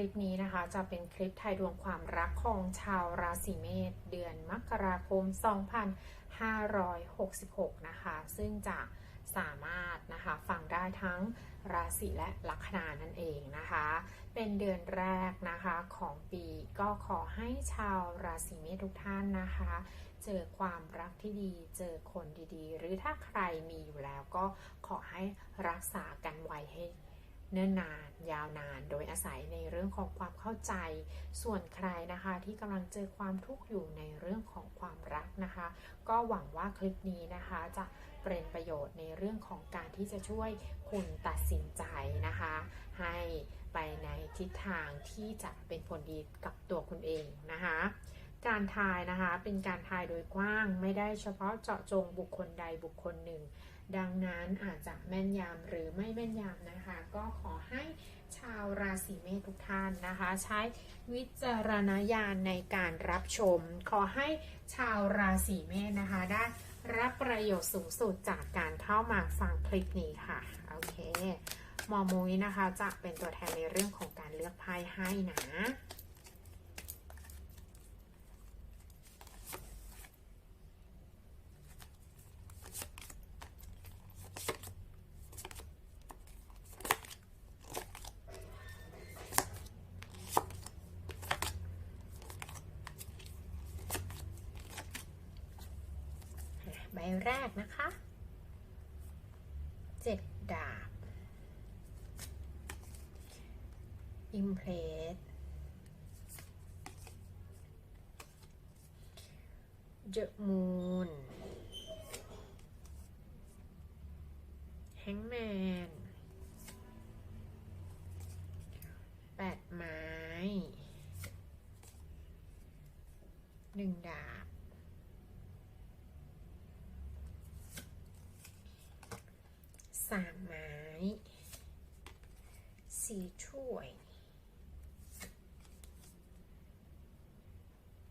ลิปนี้นะคะ จะเป็นคลิปไทยดวงความรักของชาวราศีเมษเดือนมกราคม 2566 นะคะ ซึ่งจะสามารถนะคะฟังได้ทั้งราศีและลัคนานั่นเองนะคะ เป็นเดือนแรกนะคะของปีก็ขอให้ชาวราศีเมษทุกท่านนะคะ เจอความรักที่ดีเจอคนดีๆ หรือถ้าใครมีอยู่แล้วก็ขอให้รักษากันไว้ให้ เนิ่นนานยาวนาน โดยอาศัยในเรื่องของความเข้าใจ ส่วนใครนะคะที่กำลังเจอความทุกข์อยู่ในเรื่องของความรักนะคะ ก็หวังว่าคลิปนี้นะคะจะเป็นประโยชน์ในเรื่องของการที่จะช่วยคุณตัดสินใจนะคะ ให้ไปในทิศทางที่จะเป็นผลดีกับตัวคุณเองนะคะการทายนะคะเป็นการทายโดยกว้างไม่ได้เฉพาะเจาะจงบุคคลใดบุคคลหนึ่ง ดังนั้นอาจจะแม่นยำหรือไม่แม่นยำนะคะ ก็ขอให้ชาวราศีเมษทุกท่านนะคะ ใช้วิจารณญาณในการรับชม ขอให้ชาวราศีเมษนะคะได้รับประโยชน์สูงสุดจากการเข้ามาฟังคลิปนี้ค่ะ โอเค หมอมุ้ยนะคะจะเป็นตัวแทนในเรื่องของการเลือกไพ่ให้นะ ใบ แรกนะคะเจ็ดดาบอิมเพรสเจมูนแฮงแมน แปดไม้ หนึ่งดาบ สามไม้ สี่ถ้วย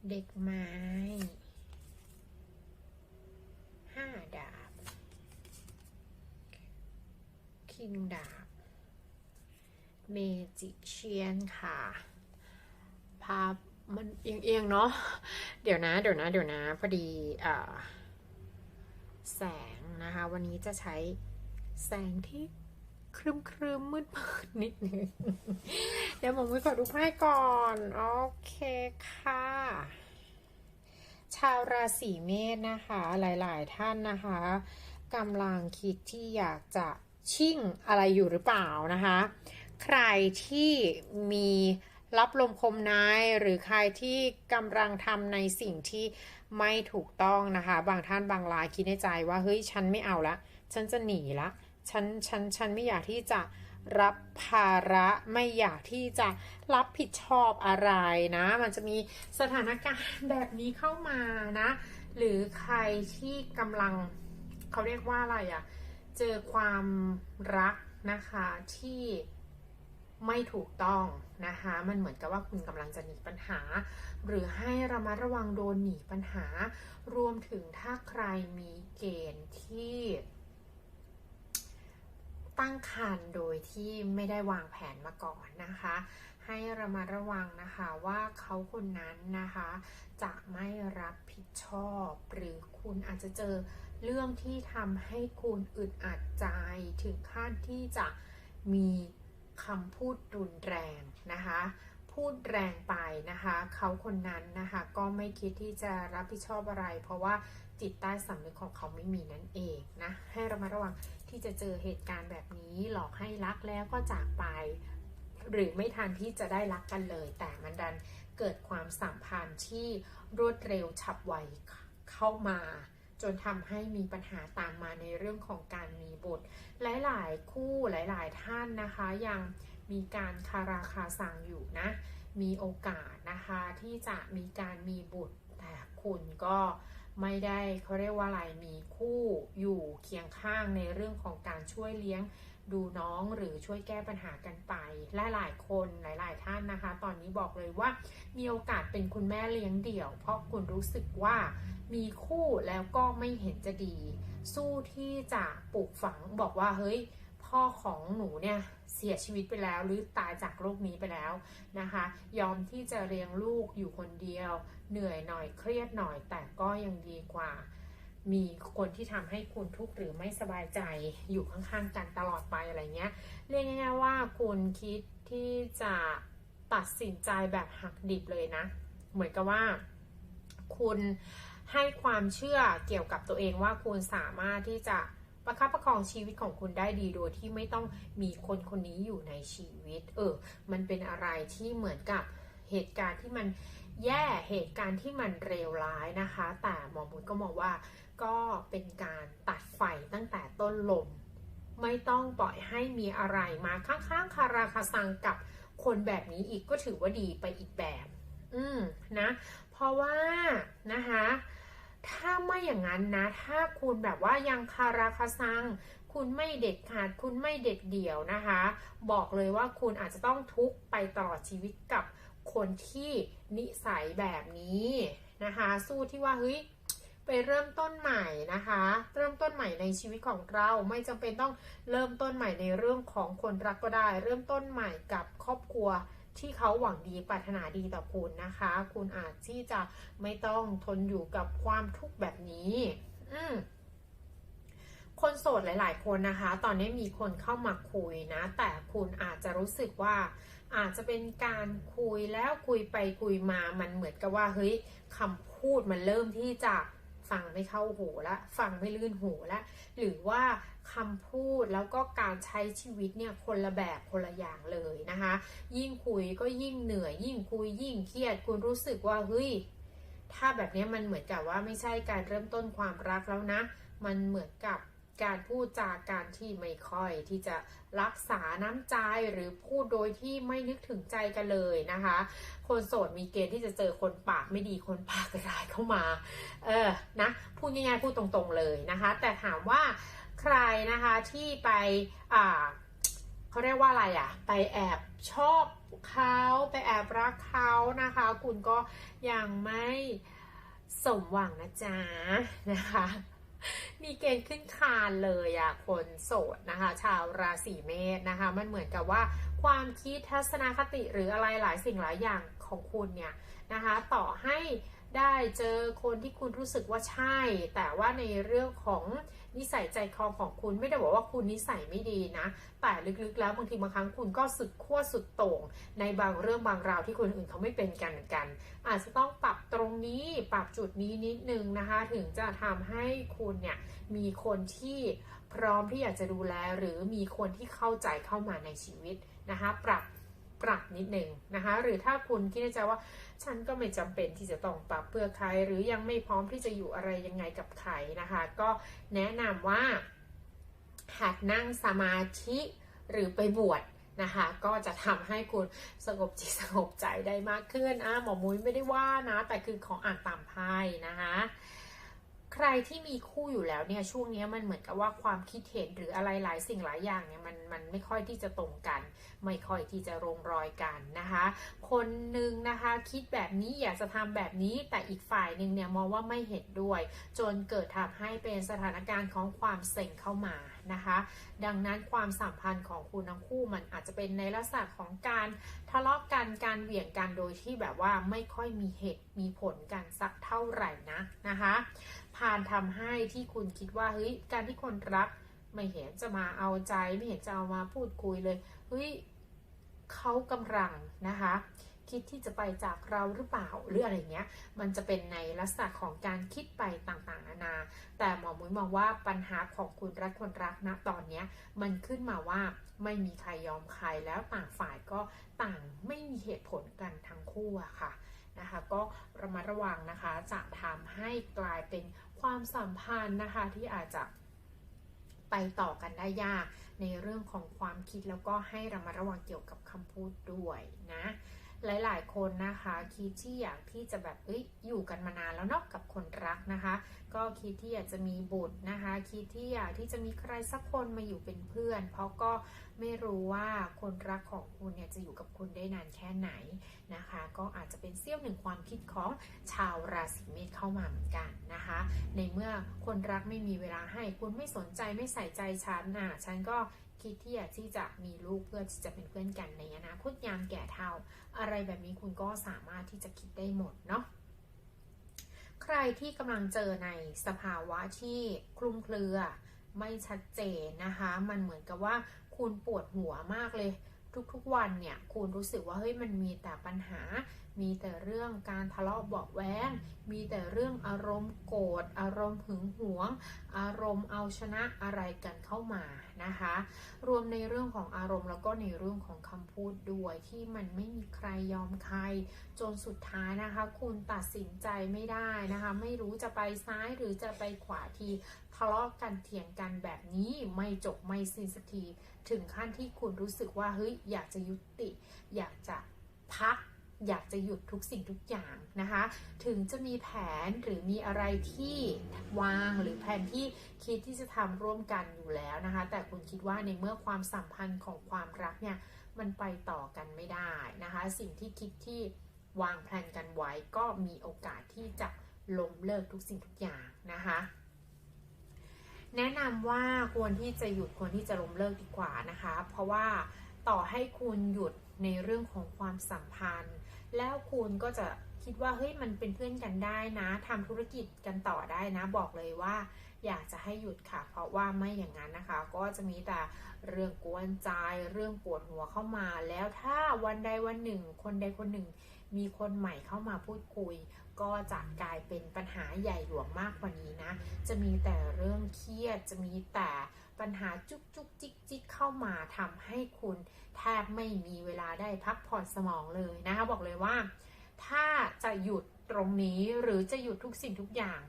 เด็กไม้ห้าดาบ คิงดาบ เมจิกเชียนค่ะ ภาพมันเอียงๆเนาะ เดี๋ยวนะ เดี๋ยวนะ เดี๋ยวนะ พอดีอแสงนะคะ วันนี้จะใช้แสงที่ ครึมครึมมืดมืดนิดนึงเดี๋ยวผมไปขอดูไพ่ก่อน โอเคค่ะ ชาวราศีเมษนะคะ หลาย ๆ ท่านนะคะกำลังคิดที่อยากจะชิ่งอะไรอยู่หรือเปล่านะคะ ใครที่มีรับลมคมนายหรือใครที่กำลังทำในสิ่งที่ไม่ถูกต้องนะคะ บางท่านบางรายคิดในใจว่าเฮ้ยฉันไม่เอาละ ฉันจะหนีละ ฉันฉันฉันไม่อยากที่จะรับภาระไม่อยากที่จะรับผิดชอบอะไรนะ มันจะมีสถานการณ์แบบนี้เข้ามานะ หรือใครที่กำลังเขาเรียกว่าอะไรอะเจอความรักนะคะที่ไม่ถูกต้องนะคะ มันเหมือนกับว่าคุณกำลังจะหนีปัญหา หรือให้ระมัดระวังโดนหนีปัญหา รวมถึงถ้าใครมีเกณฑ์ที่ ตั้งครรภ์โดยที่ไม่ได้วางแผนมาก่อนนะคะ ให้ระมัดระวังนะคะว่าเขาคนนั้นนะคะ จะไม่รับผิดชอบ หรือคุณอาจจะเจอเรื่องที่ทำให้คุณอึดอัดใจถึงขั้นที่จะมีคำพูดรุนแรงนะคะ พูดแรงไปนะคะ เขาคนนั้นนะคะก็ไม่คิดที่จะรับผิดชอบอะไร เพราะว่าจิตใต้สำนึกของเขาไม่มีนั่นเองนะให้ระมัดระวังที่จะเจอเหตุการณ์แบบนี้หลอกให้รักแล้วก็จากไป หรือไม่ทันที่จะได้รักกันเลย แต่มันดันเกิดความสัมพันธ์ที่รวดเร็วฉับไวเข้ามา จนทำให้มีปัญหาตามมาในเรื่องของการมีบุตร หลายๆ คู่หลาย ๆ ท่านนะคะยัง มีการคาราคาสั่งอยู่นะ มีโอกาสนะคะที่จะมีการมีบุตรแต่คุณก็ไม่ได้เขาเรียกว่าอะไรมีคู่อยู่เคียงข้างในเรื่องของการช่วยเลี้ยงดูน้องหรือช่วยแก้ปัญหากันไปและหลายคนหลาย ๆ ท่านนะคะ ตอนนี้บอกเลยว่ามีโอกาสเป็นคุณแม่เลี้ยงเดี่ยว เพราะคุณรู้สึกว่ามีคู่แล้วก็ไม่เห็นจะดี สู้ที่จะปลูกฝังบอกว่าเฮ้ย พ่อของหนูเนี่ยเสียชีวิตไปแล้ว หรือตายจากโลกนี้ไปแล้วนะคะ ยอมที่จะเลี้ยงลูกอยู่คนเดียว เหนื่อยหน่อยเครียดหน่อย แต่ก็ยังดีกว่า มีคนที่ทำให้คุณทุกข์หรือไม่สบายใจอยู่ข้างๆกันตลอดไปอะไรเงี้ยเรียกง่ายๆว่าคุณคิดที่จะตัดสินใจแบบหักดิบเลยนะ เหมือนกับว่าคุณให้ความเชื่อเกี่ยวกับตัวเองว่าคุณสามารถที่จะ ประคับประคองชีวิตของคุณได้ดีโดยที่ไม่ต้องมีคนคนนี้อยู่ในชีวิต เออ มันเป็นอะไรที่เหมือนกับเหตุการณ์ที่มันแย่เหตุการณ์ที่มันเลวร้ายนะคะ แต่หมอมุนก็มองว่าก็เป็นการตัดไฟตั้งแต่ต้นลม ไม่ต้องปล่อยให้มีอะไรมาข้างๆคาราคาซังกับคนแบบนี้อีกก็ถือว่าดีไปอีกแบบ อืมนะ เพราะว่านะคะ ถ้าไม่อย่างนั้นนะ ถ้าคุณแบบว่ายังคาราคาซัง คุณไม่เด็ดขาด คุณไม่เด็ดเดี่ยวนะคะ บอกเลยว่าคุณอาจจะต้องทุกข์ไปตลอดชีวิตกับคนที่นิสัยแบบนี้นะคะ สู้ที่ว่าเฮ้ยไปเริ่มต้นใหม่นะคะ เริ่มต้นใหม่ในชีวิตของเราไม่จำเป็นต้องเริ่มต้นใหม่ในเรื่องของคนรักก็ได้ เริ่มต้นใหม่กับครอบครัว ที่เขาหวังดีปรารถนาดีต่อคุณนะคะ คุณอาจที่จะไม่ต้องทนอยู่กับความทุกข์แบบนี้ อืมคนโสดหลาย ๆ คนนะคะ ตอนนี้มีคนเข้ามาคุยนะ แต่คุณอาจจะรู้สึกว่า อาจจะเป็นการคุยแล้วคุยไปคุยมา มันเหมือนกับว่า เฮ้ยคำพูดมันเริ่มที่จะ ฟังไม่เข้าหูละ ฟังไม่ลื่นหูละ หรือว่าคำพูดแล้วก็การใช้ชีวิตเนี่ยคนละแบบคนละอย่างเลยนะคะ ยิ่งคุยก็ยิ่งเหนื่อย ยิ่งคุยยิ่งเครียด คุณรู้สึกว่าเฮ้ยถ้าแบบนี้มันเหมือนกับว่าไม่ใช่การเริ่มต้นความรักแล้วนะ มันเหมือนกับ การพูดจาการที่ไม่ค่อยที่จะรักษาน้ำใจหรือพูดโดยที่ไม่นึกถึงใจกันเลยนะคะ คนโสดมีเกณฑ์ที่จะเจอคนปากไม่ดีคนปากร้ายเข้ามา เออนะพูดง่ายๆพูดตรงๆเลยนะคะ แต่ถามว่าใครนะคะที่ไปอ่าเขาเรียกว่าอะไรอะ่ะ ไปแอบชอบเขาไปแอบรักเขานะคะ คุณก็ยังไม่สมหวังนะจ๊ะนะคะ มีเกณฑ์ขึ้นคานเลยอะคนโสดนะคะ ชาวราศีเมษนะคะ มันเหมือนกับว่าความคิดทัศนคติหรืออะไรหลายสิ่งหลายอย่างของคุณเนี่ยนะคะ ต่อให้ได้เจอคนที่คุณรู้สึกว่าใช่ แต่ว่าในเรื่องของ นิสัยใจคอของคุณไม่ได้บอกว่าคุณนิสัยไม่ดีนะ แต่ลึกๆแล้วบางทีบางครั้งคุณก็สุดขั้วสุดโต่งในบางเรื่องบางราวที่คนอื่นเขาไม่เป็นกันเหมือนกัน อาจจะต้องปรับตรงนี้ปรับจุดนี้นิดนึงนะคะ ถึงจะทำให้คุณเนี่ยมีคนที่พร้อมที่อยากจะดูแลหรือมีคนที่เข้าใจเข้ามาในชีวิตนะคะ ปรับปรับนิดนึงนะคะ หรือถ้าคุณคิดในใจว่า ฉันก็ไม่จำเป็นที่จะต้องปรับเพื่อใคร หรือยังไม่พร้อมที่จะอยู่อะไรยังไงกับใครนะคะ ก็แนะนำว่าหัดนั่งสมาธิหรือไปบวชนะคะก็จะทำให้คุณสงบจิตสงบใจได้มากขึ้นอะหมอมุ้ยไม่ได้ว่านะ แต่คือของอ่านตามไพ่นะคะ ใครที่มีคู่อยู่แล้วเนี่ยช่วงนี้มันเหมือนกับว่าความคิดเห็นหรืออะไรหลายสิ่งหลายอย่างเนี่ยมันมันไม่ค่อยที่จะตรงกัน ไม่ค่อยที่จะลงรอยกันนะคะ คนหนึ่งนะคะคิดแบบนี้อยากจะทำแบบนี้แต่อีกฝ่ายหนึ่งเนี่ยมองว่าไม่เห็นด้วย จนเกิดทำให้เป็นสถานการณ์ของความเซ็งเข้ามานะคะ ดังนั้นความสัมพันธ์ของคุณทั้งคู่มันอาจจะเป็นในลักษณะของการทะเลาะกันการเหวี่ยงกันโดยที่แบบว่าไม่ค่อยมีเหตุมีผลกันสักเท่าไหร่นะนะคะ ผ่านทำให้ที่คุณคิดว่าเฮ้ยการที่คนรักไม่เห็นจะมาเอาใจไม่เห็นจะเอามาพูดคุยเลยเฮ้ยเขากำลังนะคะ คิดที่จะไปจากเราหรือเปล่าหรืออะไรเงี้ย มันจะเป็นในลักษณะของการคิดไปต่างๆนานา แต่หมอมุ้ยมองว่าปัญหาของคุณรักคนรักนะตอนเนี้ยมันขึ้นมาว่าไม่มีใครยอมใครแล้วต่างฝ่ายก็ต่างไม่มีเหตุผลกันทั้งคู่อะค่ะนะคะก็ระมัดระวังนะคะจะทำให้กลายเป็น ความสัมพันธ์นะคะที่อาจจะไปต่อกันได้ยากในเรื่องของความคิดแล้วก็ให้ระมัดระวังเกี่ยวกับคำพูดด้วยนะ หลายๆ คนนะคะคิดที่อยากที่จะแบบเอ้ยอยู่กันมานานแล้วเนาะกับคนรักนะคะ ก็คิดที่อยากจะมีบุตรนะคะ คิดที่อยากที่จะมีใครสักคนมาอยู่เป็นเพื่อน เพราะก็ ไม่รู้ว่าคนรักของคุณเนี่ยจะอยู่กับคุณได้นานแค่ไหนนะคะ ก็อาจจะเป็นเสี้ยวหนึ่งความคิดของชาวราศีเมษเข้ามาเหมือนกันนะคะ ในเมื่อคนรักไม่มีเวลาให้คุณไม่สนใจไม่ใส่ใจฉันน่ะฉันก็คิดที่อยากที่จะมีลูกเพื่อที่จะเป็นเพื่อนกันในอนาคตยามแก่เฒ่า อะไรแบบนี้คุณก็สามารถที่จะคิดได้หมดเนาะใครที่กำลังเจอในสภาวะที่คลุมเครือไม่ชัดเจนนะคะ มันเหมือนกับว่า คุณปวดหัวมากเลย ทุกๆวันเนี่ย คุณรู้สึกว่าเฮ้ยมันมีแต่ปัญหา มีแต่เรื่องการทะเลาะเบาะแว้งมีแต่เรื่องอารมณ์โกรธอารมณ์หึงหวง อารมณ์เอาชนะอะไรกันเข้ามานะคะ รวมในเรื่องของอารมณ์แล้วก็ในเรื่องของคำพูดด้วยที่มันไม่มีใครยอมใคร จนสุดท้ายนะคะ คุณตัดสินใจไม่ได้นะคะ ไม่รู้จะไปซ้ายหรือจะไปขวาทีทะเลาะกันเถียงกันแบบนี้ไม่จบไม่สิ้นสักทีถึงขั้นที่คุณรู้สึกว่าเฮ้ยอยากจะยุติ อยากจะพัก อยากจะหยุดทุกสิ่งทุกอย่างนะคะ ถึงจะมีแผนหรือมีอะไรที่วางหรือแผนที่คิดที่จะทำร่วมกันอยู่แล้วนะคะ แต่คุณคิดว่าในเมื่อความสัมพันธ์ของความรักเนี่ยมันไปต่อกันไม่ได้นะคะ สิ่งที่คิดที่วางแผนกันไว้ก็มีโอกาสที่จะล้มเลิกทุกสิ่งทุกอย่างนะคะแนะนำว่าควรที่จะหยุดควรที่จะล้มเลิกดีกว่านะคะ เพราะว่า ต่อให้คุณหยุดในเรื่องของความสัมพันธ์ แล้วคุณก็จะคิดว่าเฮ้ยมันเป็นเพื่อนกันได้นะทำธุรกิจกันต่อได้นะ บอกเลยว่า อยากจะให้หยุดค่ะ เพราะว่าไม่อย่างนั้นนะคะ ก็จะมีแต่เรื่องกวนใจเรื่องปวดหัวเข้ามา แล้วถ้าวันใดวันหนึ่ง คนใดคนหนึ่ง มีคนใหม่เข้ามาพูดคุย ก็จะกลายเป็นปัญหาใหญ่หลวงมากกว่านี้นะ จะมีแต่เรื่องเครียดจะมีแต่ ปัญหาจุกจุกจิกจิกเข้ามาทำให้คุณแทบไม่มีเวลาได้พักผ่อนสมองเลยนะคะบอกเลยว่า ถ้าจะหยุดตรงนี้หรือจะหยุดทุกสิ่งทุกอย่าง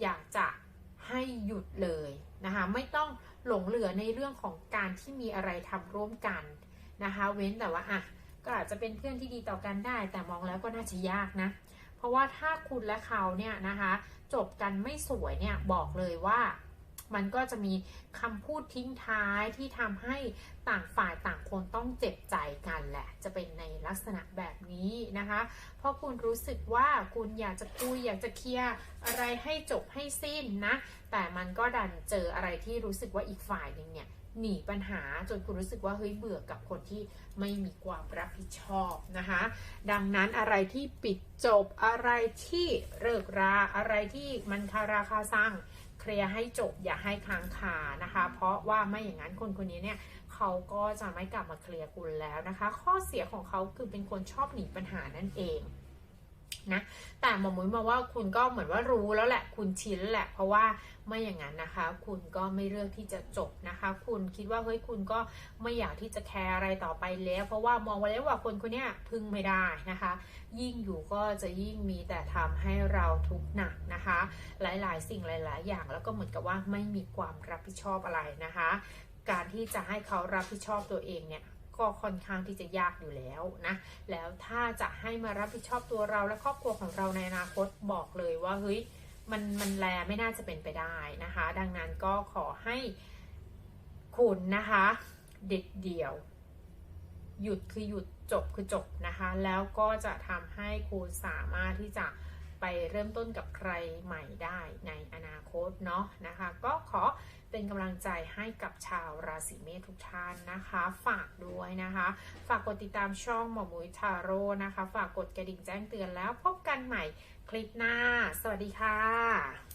อยากจะให้หยุดเลยนะคะไม่ต้องหลงเหลือในเรื่องของการที่มีอะไรทำร่วมกันนะคะเว้นแต่ว่าอะก็อาจจะเป็นเพื่อนที่ดีต่อกันได้ แต่มองแล้วก็น่าจะยากนะ เพราะว่าถ้าคุณและเขาเนี่ยนะคะ จบกันไม่สวยเนี่ยบอกเลยว่า มันก็จะมีคำพูดทิ้งท้ายที่ทำให้ต่างฝ่ายต่างคนต้องเจ็บใจกันแหละ จะเป็นในลักษณะแบบนี้นะคะ เพราะคุณรู้สึกว่าคุณอยากจะคุยอยากจะเคลียร์อะไรให้จบให้สิ้นนะ แต่มันก็ดันเจออะไรที่รู้สึกว่าอีกฝ่ายหนึ่งเนี่ยหนีปัญหาจนคุณรู้สึกว่าเฮ้ยเบื่อกับคนที่ไม่มีความรับผิดชอบนะคะ ดังนั้นอะไรที่ปิดจบอะไรที่เลิกราอะไรที่มันคาราคาซัง เคลียร์ให้จบอย่าให้ค้างคานะคะ เพราะว่าไม่อย่างนั้นคนคนนี้เนี่ยเขาก็จะไม่กลับมาเคลียร์คุณแล้วนะคะ ข้อเสียของเขาคือเป็นคนชอบหนีปัญหานั่นเอง นะแต่หมอมุ้ยมาว่าคุณก็เหมือนว่ารู้แล้วแหละ คุณชินแล้วแหละ เพราะว่าไม่อย่างนั้นนะคะ คุณก็ไม่เลือกที่จะจบนะคะ คุณคิดว่าเฮ้ยคุณก็ไม่อยากที่จะแคร์อะไรต่อไปแล้ว เพราะว่ามองไว้แล้วว่าคนคนนี้พึ่งไม่ได้นะคะ ยิ่งอยู่ก็จะยิ่งมีแต่ทำให้เราทุกข์หนักนะคะ หลายๆ สิ่งหลาย ๆ อย่างแล้วก็เหมือนกับว่าไม่มีความรับผิดชอบอะไรนะคะ การที่จะให้เขารับผิดชอบตัวเองเนี่ย ก็ค่อนข้างที่จะยากอยู่แล้วนะ แล้วถ้าจะให้มารับผิดชอบตัวเราและครอบครัวของเราในอนาคตบอกเลยว่าเฮ้ยมันมันแลไม่น่าจะเป็นไปได้นะคะ ดังนั้นก็ขอให้คุณนะคะเด็ดเดี่ยว หยุดคือหยุดจบคือจบนะคะ แล้วก็จะทำให้คุณสามารถที่จะไปเริ่มต้นกับใครใหม่ได้ในอนาคตเนาะนะคะ ก็ขอ เป็นกำลังใจให้กับชาวราศีเมษทุกท่านนะคะ ฝากด้วยนะคะ ฝากกดติดตามช่องหมอมุยทาโร่นะคะ ฝากกดกระดิ่งแจ้งเตือนแล้วพบกันใหม่คลิปหน้า สวัสดีค่ะ